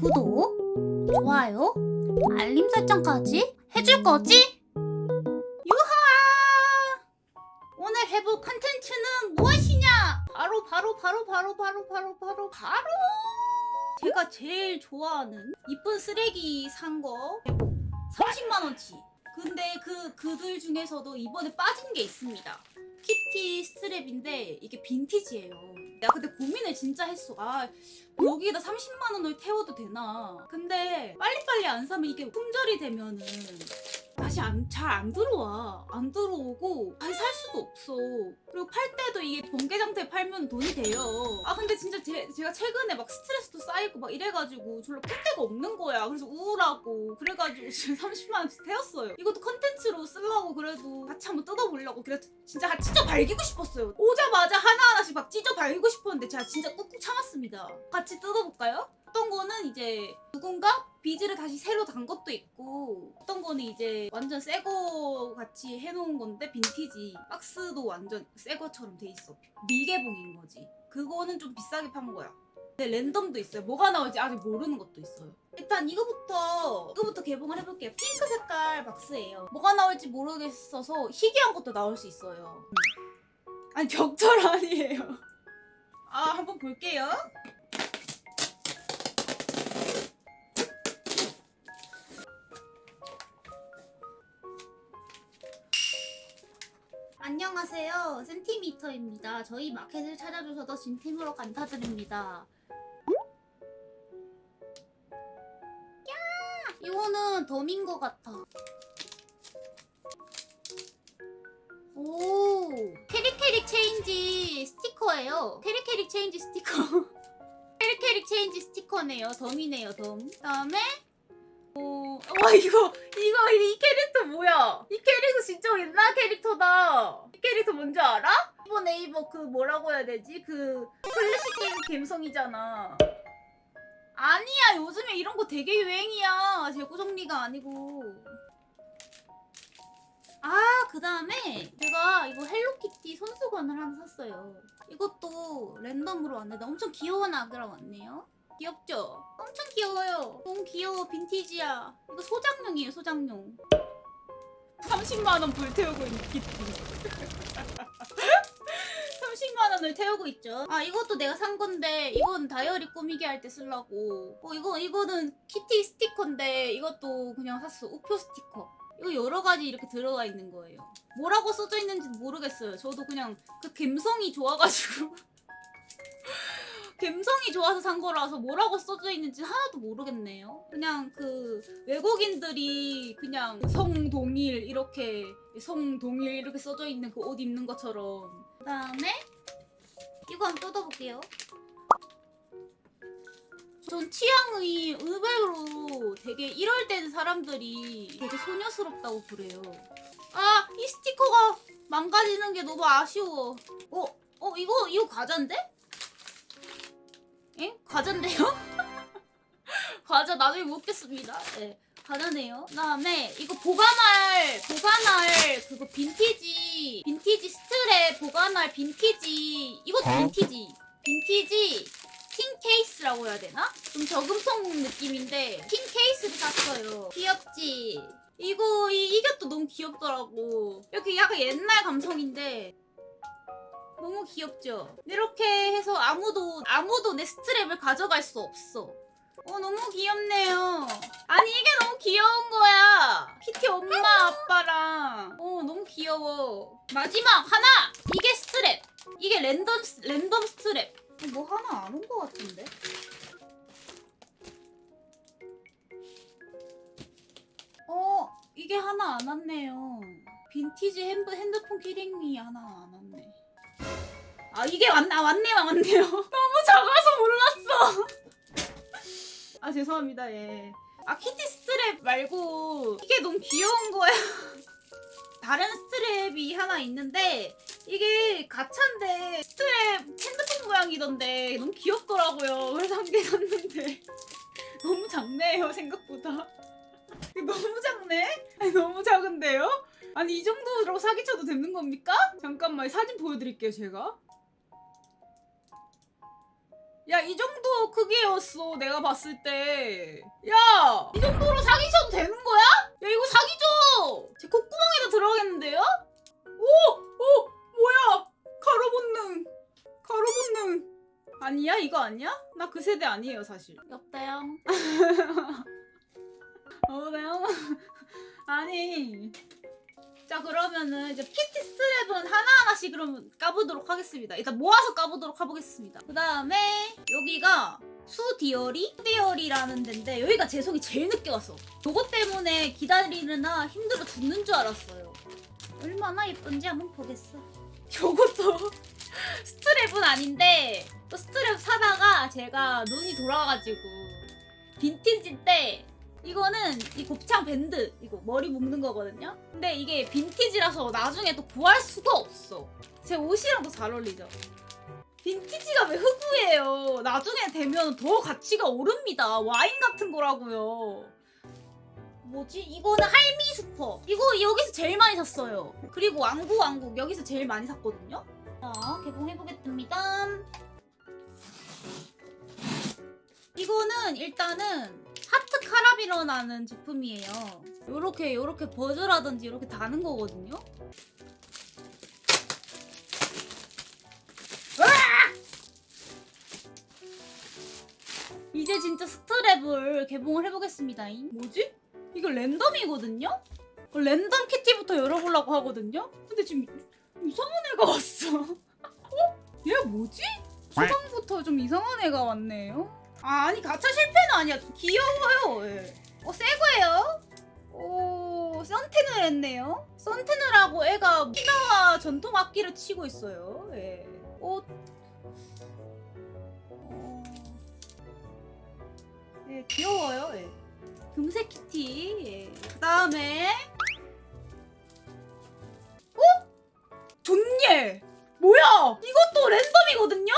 구독, 좋아요, 알림 설정까지 해줄 거지? 유하! 오늘 해볼 컨텐츠는 무엇이냐? 바로 바로 바로 바로 바로 바로 바로 바로 제가 제일 좋아하는 이쁜 쓰레기 산 거 30만 원치. 근데 그 그들 중에서도 이번에 빠진 게 있습니다. 키티 스트랩인데 이게 빈티지예요. 내가 근데 고민을 진짜 했어. 아 여기에다 30만 원을 태워도 되나? 근데 빨리빨리 안 사면 이게 품절이 되면은 다시 잘안 들어와. 안 들어오고 다시 살 수도 없어. 그리고 팔 때도 이게 번개장터에 팔면 돈이 돼요. 아 근데 진짜 제, 제가 최근에 막 스트레스도 쌓이고 막 이래가지고 졸라 풀 데가 없는 거야. 그래서 우울하고 그래가지고 지금 30만 원씩 태웠어요. 이것도 컨텐츠로 쓰려고 그래도 같이 한번 뜯어보려고 그래도 진짜 찢어 발기고 싶었어요. 오자마자 하나하나씩 막 찢어 발기고 싶었는데 제가 진짜 꾹꾹 참았습니다. 같이 뜯어볼까요? 어떤 거는 이제 누군가 비즈를 다시 새로 단 것도 있고 어떤 거는 이제 완전 새 거 같이 해놓은 건데 빈티지 박스도 완전 새 것처럼 돼 있어. 미개봉인 거지. 그거는 좀 비싸게 판 거야. 근데 랜덤도 있어요. 뭐가 나올지 아직 모르는 것도 있어요. 일단 이거부터 이거부터 개봉을 해볼게요. 핑크 색깔 박스예요. 뭐가 나올지 모르겠어서 희귀한 것도 나올 수 있어요. 아니 격절 아니에요. 아 한번 볼게요 안녕하세요. 센티미터입니다. 저희 마켓을 찾아주셔서 진심으로 감사드립니다. 야! 이거는 덤인 것 같아. 오! 캐릭캐릭 체인지 스티커예요. 캐릭캐릭 체인지 스티커. 캐릭캐릭 체인지 스티커네요. 덤이네요, 덤. 그다음에 어, 와 이거 이거 이 캐릭터 뭐야? 이 캐릭터 진짜 옛날 캐릭터다. 이 캐릭터 뭔지 알아? 이번 네이버 그 뭐라고 해야 되지? 그 클래식 게임 감성이잖아. 아니야 요즘에 이런 거 되게 유행이야. 재고 정리가 아니고. 아, 그 다음에 제가 이거 헬로키티 손수건을 하나 샀어요. 이것도 랜덤으로 왔는데 엄청 귀여운 아기랑 왔네요. 귀엽죠? 엄청 귀여워요. 너무 귀여워. 빈티지야. 이거 소장용이에요, 소장용. 30만원 불태우고 있는 키티. 30만 원을 태우고 있죠. 아 이것도 내가 산 건데 이건 다이어리 꾸미기 할 때 쓰려고. 어 이거 이거는 키티 스티커인데 이것도 그냥 샀어. 우표 스티커. 이거 여러 가지 이렇게 들어가 있는 거예요. 뭐라고 써져 있는지 모르겠어요. 저도 그냥 그 감성이 좋아가지고. 감성이 좋아서 산 거라서 뭐라고 써져 있는지 하나도 모르겠네요. 그냥 그 외국인들이 그냥 성동일 이렇게 성동일 이렇게 써져 있는 그 옷 입는 것처럼. 그다음에 이거 한번 뜯어볼게요. 전 취향이 의외로 되게 이럴 땐 사람들이 되게 소녀스럽다고 그래요. 아, 이 스티커가 망가지는 게 너무 아쉬워. 어, 어, 이거, 이거 과자인데? 에? 과자인데요? 과자 나중에 먹겠습니다. 네. 과자네요. 그다음에 이거 보관할 보관할 그거 빈티지 빈티지 스트랩 보관할 빈티지 이것도 어? 빈티지 빈티지 tin 케이스라고 해야 되나? 좀 저금통 느낌인데 tin 케이스를 샀어요. 귀엽지? 이거 이, 이것도 너무 귀엽더라고. 이렇게 약간 옛날 감성인데 너무 귀엽죠? 이렇게 해서 아무도 아무도 내 스트랩을 가져갈 수 없어. 어 너무 귀엽네요. 아니 이게 너무 귀여운 거야. 키티 엄마 아빠랑 어 너무 귀여워. 마지막 하나 이게 스트랩. 이게 랜덤 스- 랜덤 스트랩. 어, 뭐 하나 안 온 거 같은데? 어 이게 하나 안 왔네요. 빈티지 핸드, 핸드폰 키링이 하나 안 왔네. 아 이게 왔나 왔네요 왔네요. 너무 작아서 몰랐어. 아 죄송합니다 예. 아 키티 스트랩 말고 이게 너무 귀여운 거야. 다른 스트랩이 하나 있는데 이게 가차인데 스트랩 핸드폰 모양이던데 너무 귀엽더라고요. 그래서 한 개 샀는데 너무 작네요 생각보다. 너무 작네? 너무 작은데요? 아니 이 정도로 사기쳐도 되는 겁니까? 잠깐만 사진 보여드릴게요 제가. 야, 이 정도 크기였어. 내가 봤을 때. 야, 이 정도로 사귀셔도 되는 거야? 야, 이거 사귀죠? 제 콧구멍에도 들어가겠는데요? 오! 오! 뭐야? 가로 본능. 가로 본능. 아니야? 이거 아니야? 나 그 세대 아니에요, 사실. 여보세요? 여보세요? 아니. 자 그러면은 이제 PT 스트랩은 하나하나씩 그럼 까보도록 하겠습니다. 일단 모아서 까보도록 해보겠습니다. 그 다음에 여기가 수디어리? 수디어리라는 데인데 여기가 제 속이 제일 늦게 왔어. 요거 때문에 기다리느라 힘들어 죽는 줄 알았어요. 얼마나 예쁜지 한번 보겠어. 요것도 스트랩은 아닌데 또 스트랩 사다가 제가 눈이 돌아가지고 빈티지인데 이거는 이 곱창 밴드 이거 머리 묶는 거거든요. 근데 이게 빈티지라서 나중에 또 구할 수가 없어. 제 옷이랑도 잘 어울리죠. 빈티지가 왜 흑우예요? 나중에 되면 더 가치가 오릅니다. 와인 같은 거라고요. 뭐지? 이거는 할미 슈퍼. 이거 여기서 제일 많이 샀어요. 그리고 왕구 왕국 여기서 제일 많이 샀거든요. 자, 개봉해보겠습니다. 이거는 일단은 하트 카라비너라는 제품이에요. 요렇게 요렇게 버즈라든지 이렇게 다는 거거든요. 이제 진짜 스트랩을 개봉을 해보겠습니다. 뭐지? 이거 랜덤이거든요? 어, 랜덤 키티부터 열어보려고 하거든요? 근데 지금 이상한 애가 왔어. 어? 얘 뭐지? 초반부터 좀 이상한 애가 왔네요. 아, 아니 가차 실패는 아니야. 귀여워요. 예. 어, 새 거예요? 오, 선텐을 했네요. 선텐을 하고 애가 피나와 전통 악기를 치고 있어요. 예. 어, 어, 예, 귀여워요. 예. 금색 키티. 예. 그 다음에 어? 존예. 뭐야? 이것도 랜덤이거든요?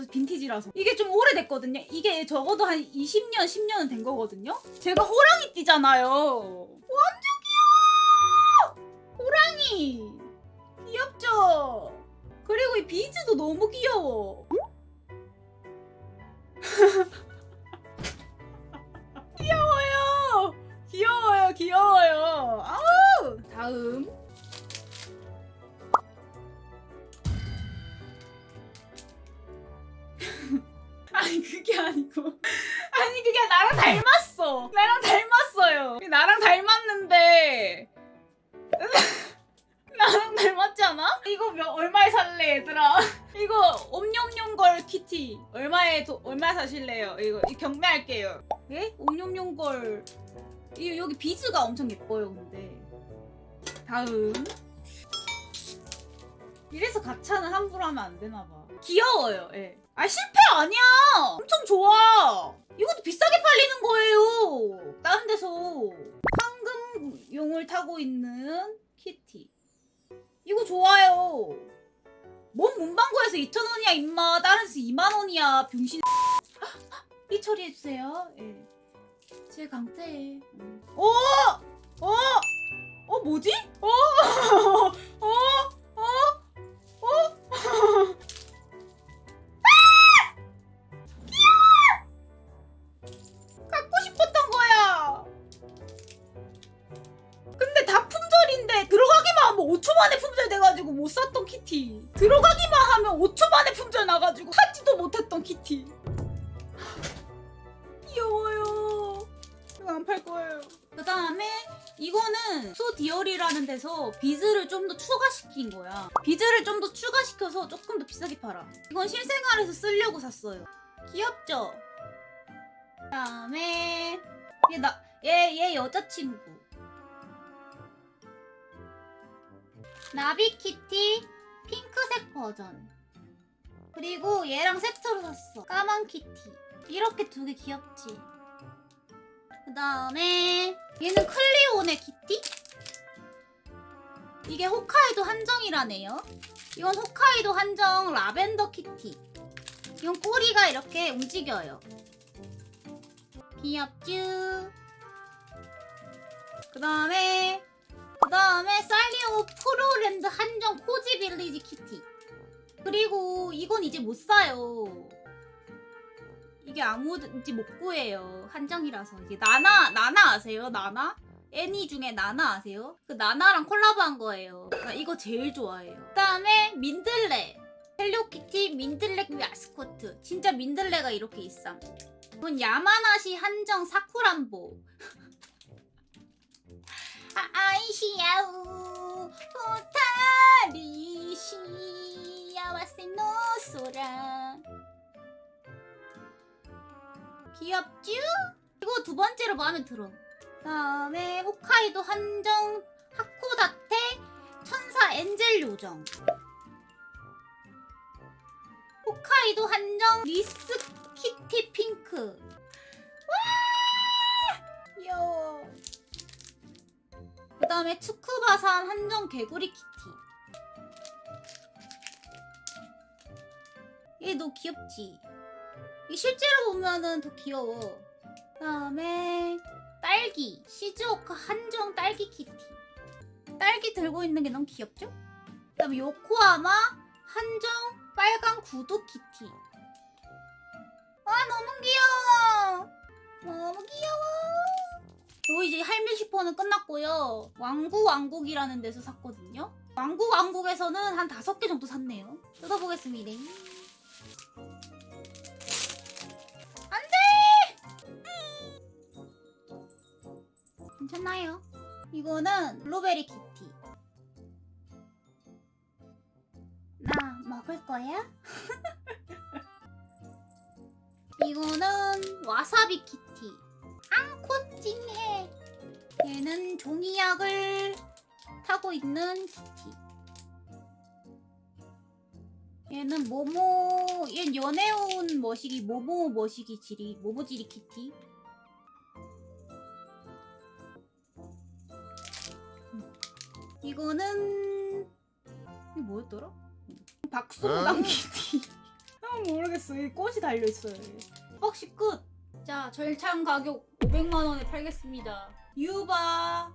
있어 빈티지라서. 이게 좀 오래됐거든요. 이게 적어도 한 20년 10년은 된 거거든요. 제가 호랑이 띠잖아요. 완전 귀여워 호랑이! 귀엽죠? 그리고 이 비즈도 너무 귀여워. 귀여워요! 귀여워요 귀여워요. 아우! 다음 살래 얘들아. 이거 옴뇸뇸걸 키티 얼마에 도, 얼마에 사실래요? 이거 이 경매할게요. 예? 옴뇸뇸걸. 이 여기 비즈가 엄청 예뻐요 근데. 다음. 이래서 가차는 함부로 하면 안 되나 봐. 귀여워요 예. 아 실패 아니야! 엄청 좋아! 이것도 비싸게 팔리는 거예요! 다른 데서. 황금용을 타고 있는 키티. 이거 좋아요 뭔 문방구에서 2,000원이야 임마 다른 데서 2만원이야 병신 삐 처리해주세요 예. 제 강태 음. 어? 어? 어 뭐지? 어? 어? 어? 어? 품절 돼가지고 못 샀던 키티. 들어가기만 하면 5초 만에 품절 나가지고 사지도 못했던 키티. 귀여워요. 이거 안 팔 거예요. 그 다음에 이거는 수디얼이라는 데서 비즈를 좀 더 추가시킨 거야. 비즈를 좀 더 추가시켜서 조금 더 비싸게 팔아. 이건 실생활에서 쓰려고 샀어요. 귀엽죠? 그 다음에 얘 나 얘 얘 여자친구 나비키티 핑크색 버전. 그리고 얘랑 세트로 샀어. 까만 키티. 이렇게 두 개 귀엽지? 그 다음에 얘는 클리온의 키티? 이게 홋카이도 한정이라네요. 이건 홋카이도 한정 라벤더 키티. 이건 꼬리가 이렇게 움직여요. 귀엽쥬. 그 다음에 그 다음에 살리오 프로랜드 한정 코지 빌리지 키티. 그리고 이건 이제 못 사요. 이게 아무든지 못 구해요. 한정이라서. 이게 나나, 나나 아세요? 나나? 애니 중에 나나 아세요? 그 나나랑 콜라보한 거예요. 나 이거 제일 좋아해요. 그 다음에 민들레. 헬로키티 민들레 마스코트. 진짜 민들레가 이렇게 있어. 이건 야마나시 한정 사쿠란보. 노소라 귀엽쥬? 이거 두 번째로 마음에 들어. 그다음에 홋카이도 한정 하코다테 천사 엔젤 요정. 홋카이도 한정 리스 키티 핑크. 와! 귀여워. 그 다음에 츠쿠바산 한정 개구리 키티. 얘 너 귀엽지? 이 실제로 보면은 더 귀여워. 그다음에 딸기 시즈오카 한정 딸기 키티. 딸기 들고 있는 게 너무 귀엽죠? 그다음에 요코하마 한정 빨간 구두 키티. 아 너무 귀여워. 너무 귀여워. 저 이제 할미 슈퍼는 끝났고요. 왕국 왕국이라는 데서 샀거든요. 왕국 왕국에서는 한 다섯 개 정도 샀네요. 뜯어보겠습니다. 괜찮나요? 이거는 블루베리 키티. 나 먹을 거야? 이거는 와사비 키티. 앙코 찡해. 얘는 종이약을 타고 있는 키티. 얘는 모모, 얘 연애운 머시기, 모모 머시기 지리, 모모지리 키티. 이거는 이게 뭐였더라? 박수무당 키티. 아 모르겠어. 이 꽃이 달려 있어요. 박시 끝. 자 절찬 가격 500만 원에 팔겠습니다. 유바